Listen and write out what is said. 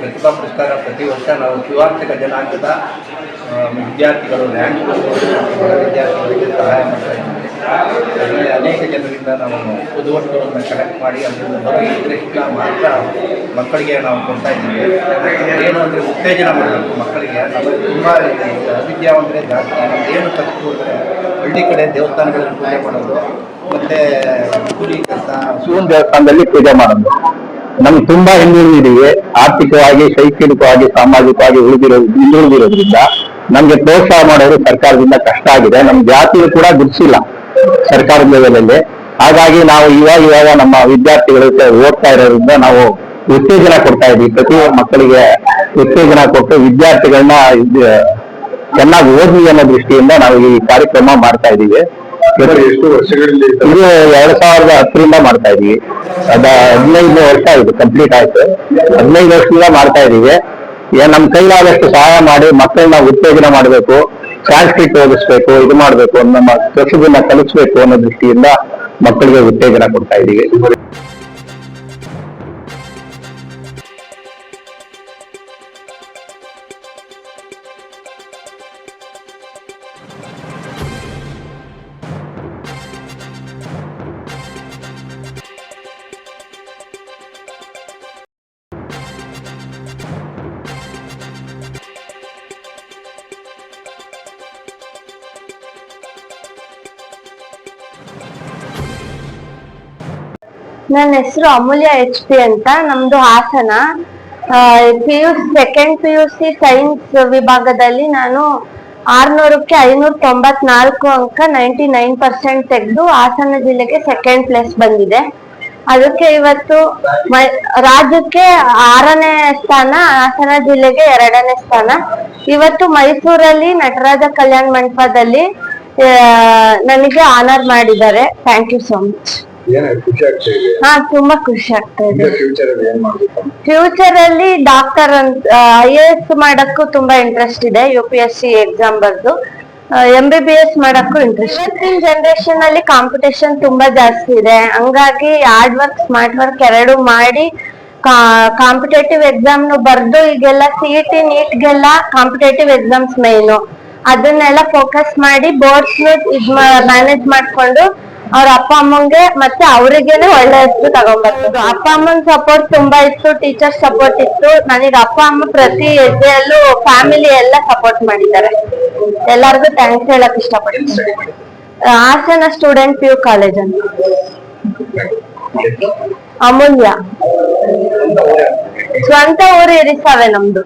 ಪ್ರತಿಭಾ ಪುರಸ್ಕಾರ ಪ್ರತಿ ವರ್ಷ ನಾವು ಶಿವಾರ್ಥಕ ಜನಾಂಗದ ವಿದ್ಯಾರ್ಥಿಗಳು ರ್ಯಾಂಕ್ ವಿದ್ಯಾರ್ಥಿಗಳಿಗೆ ಸಹಾಯ ಮಾಡ್ತಾ ಇದ್ದೀವಿ. ಅನೇಕ ಜನರಿಂದ ನಾವು ಪುದುವಟ್ಟುಗಳನ್ನು ಕಲೆಕ್ಟ್ ಮಾಡಿ ಅದರಿಂದ ಬರೋ ಇಂಟ್ರೆಸ್ಟ್ನ ಮಾತ್ರ ಮಕ್ಕಳಿಗೆ ನಾವು ಕೊಡ್ತಾ ಇದ್ದೀವಿ. ಏನು ಅಂದರೆ ಉತ್ತೇಜನ ಮಾಡಬೇಕು ಮಕ್ಕಳಿಗೆ. ನಾವು ತುಂಬ ಅವಿದ್ಯಾವಂತರೇ ಜಾಸ್ತಿ. ಏನು ತಪ್ಪು ಅಂದರೆ ಹಳ್ಳಿ ಕಡೆ ದೇವಸ್ಥಾನಗಳಲ್ಲಿ ಪೂಜೆ ಮಾಡೋದು, ಮತ್ತು ಕೂಲಿ ಕೆಲಸ ಶಿವನ ದೇವಸ್ಥಾನದಲ್ಲಿ ಪೂಜೆ ಮಾಡೋದು. ನಮ್ಗೆ ತುಂಬಾ ಹಿಂದುಳಿದಿದೆಯೇ ಆರ್ಥಿಕವಾಗಿ, ಶೈಕ್ಷಣಿಕವಾಗಿ, ಸಾಮಾಜಿಕವಾಗಿ ಉಳಿದಿರೋ ಹಿಂದುಳಿದಿರೋದ್ರಿಂದ ನಮ್ಗೆ ಪ್ರೋತ್ಸಾಹ ಮಾಡೋದು ಸರ್ಕಾರದಿಂದ ಕಷ್ಟ ಆಗಿದೆ. ನಮ್ ಜಾತಿಯು ಕೂಡ ಗುರುತಿಸಿಲ್ಲ ಸರ್ಕಾರದ ಲೆವೆಲಲ್ಲಿ. ಹಾಗಾಗಿ ನಾವು ಇವಾಗ ಇವಾಗ ನಮ್ಮ ವಿದ್ಯಾರ್ಥಿಗಳು ಓದ್ತಾ ಇರೋದ್ರಿಂದ ನಾವು ಉತ್ತೇಜನ ಕೊಡ್ತಾ ಇದ್ವಿ ಪ್ರತಿ ಮಕ್ಕಳಿಗೆ ಉತ್ತೇಜನ ಕೊಟ್ಟು ವಿದ್ಯಾರ್ಥಿಗಳನ್ನ ಚೆನ್ನಾಗಿ ಓದ್ಲಿ ಅನ್ನೋ ದೃಷ್ಟಿಯಿಂದ ನಾವು ಈ ಕಾರ್ಯಕ್ರಮ ಮಾಡ್ತಾ ಇದ್ದೀವಿ. ಎಷ್ಟು ವರ್ಷಗಳಲ್ಲಿ ಇದು ಎರಡ್ ಸಾವಿರದ ಹತ್ತರಿಂದ ಮಾಡ್ತಾ ಇದೀವಿ. ಅದ ಹದಿನೈದು ವರ್ಷ ಆಯ್ತು ಕಂಪ್ಲೀಟ್ ಆಯ್ತು. ಹದಿನೈದು ವರ್ಷದಿಂದ ಮಾಡ್ತಾ ಇದೀವಿ. ಏನ್ ನಮ್ ಕೈಲಾದಷ್ಟು ಸಹಾಯ ಮಾಡಿ ಮಕ್ಕಳನ್ನ ಉತ್ತೇಜನ ಮಾಡಬೇಕು ಸಾಂಸ್ಕೃತಿಕ ಓದಿಸ್ಬೇಕು, ಇದು ಮಾಡ್ಬೇಕು, ನಮ್ಮ ಕಸುಬನ್ನ ಕಲಿಸ್ಬೇಕು ಅನ್ನೋ ದೃಷ್ಟಿಯಿಂದ ಮಕ್ಕಳಿಗೆ ಉತ್ತೇಜನ ಕೊಡ್ತಾ ಇದೀವಿ. ನನ್ನ ಹೆಸರು ಅಮೂಲ್ಯ ಎಚ್ ಪಿ ಅಂತ, ನಮ್ದು Hassan. P U second P U C science ವಿಭಾಗದಲ್ಲಿ ನಾನು ಆರ್ನೂರಕ್ಕೆ ಐನೂರ ತೊಂಬತ್ನಾಲ್ಕು ಅಂಕ ನೈಂಟಿ ನೈನ್ ಪರ್ಸೆಂಟ್ ತೆಗೆದು ಹಾಸನ ಜಿಲ್ಲೆಗೆ ಸೆಕೆಂಡ್ ಪ್ಲೇಸ್ ಬಂದಿದೆ. ಅದಕ್ಕೆ ಇವತ್ತು ರಾಜ್ಯಕ್ಕೆ ಆರನೇ ಸ್ಥಾನ, ಹಾಸನ ಜಿಲ್ಲೆಗೆ ಎರಡನೇ ಸ್ಥಾನ. ಇವತ್ತು ಮೈಸೂರಲ್ಲಿ ನಟರಾಜ ಕಲ್ಯಾಣ ಮಂಟಪದಲ್ಲಿ ನನಗೆ ಆನರ್ ಮಾಡಿದ್ದಾರೆ. ಥ್ಯಾಂಕ್ ಯು ಸೋ ಮಚ್ ಹಾ ತುಂಬಾ ಖುಷಿ ಆಗ್ತಾ ಇದೆ. ಫ್ಯೂಚರ್ ಅಲ್ಲಿ ಡಾಕ್ಟರ್ ಅಂತ ಐ ಎ ಎಸ್ ಮಾಡಕ್ಕೂ ತುಂಬಾ ಇಂಟ್ರೆಸ್ಟ್ ಇದೆ U P S C exam ಬರ್ದು. ಎಂ ಬಿ ಬಿ ಎಸ್ ಮಾಡಕ್ಕೂ ಇಂಟ್ರೆಸ್ಟ್ ಇವತ್ತಿನ ಜನರೇಷನ್ ಅಲ್ಲಿ ಕಾಂಪಿಟೇಷನ್ ತುಂಬಾ ಜಾಸ್ತಿ ಇದೆ. ಹಂಗಾಗಿ ಹಾರ್ಡ್ ವರ್ಕ್ ಸ್ಮಾರ್ಟ್ ವರ್ಕ್ ಎರಡು ಮಾಡಿ ಕಾಂಪಿಟೇಟಿವ್ ಎಕ್ಸಾಮ್ ಬರ್ದು ಈಗೆಲ್ಲ ಸಿ ಇ ಟಿ ನೀಟ್ಗೆಲ್ಲ ಕಾಂಪಿಟೇಟಿವ್ ಎಕ್ಸಾಮ್ಸ್ ಮೇನು ಅದನ್ನೆಲ್ಲ ಫೋಕಸ್ ಮಾಡಿ ಬೋರ್ಡ್ಸ್ ಇದ್ ಮ್ಯಾನೇಜ್ ಮಾಡ್ಕೊಂಡು ಅವ್ರ ಅಪ್ಪ ಅಮ್ಮಂಗೆ ಮತ್ತೆ ಅವ್ರಿಗೇನೆ ಒಳ್ಳೆ ಹೆಸರು ತಗೊಂಡ್ಬರ್ತದ್ದು ಅಪ್ಪ ಅಮ್ಮನ ಸಪೋರ್ಟ್ ತುಂಬಾ ಇತ್ತು ಟೀಚರ್ ಸಪೋರ್ಟ್ ಇತ್ತು. ನನಗೆ ಅಪ್ಪ ಅಮ್ಮ ಪ್ರತಿ ಹೆಜ್ಜೆಯಲ್ಲೂ ಫ್ಯಾಮಿಲಿ ಎಲ್ಲ ಸಪೋರ್ಟ್ ಮಾಡಿದ್ದಾರೆ. ಎಲ್ಲರಿಗೂ ಥ್ಯಾಂಕ್ಸ್ ಹೇಳಕ್ ಇಷ್ಟಪಡ್ತೀನಿ. Hassan student P U college ಅಂತ. ಅಮೂಲ್ಯ. ಸ್ವಂತ ಊರು ಇರಿಸಾವೆ ನಮ್ದು.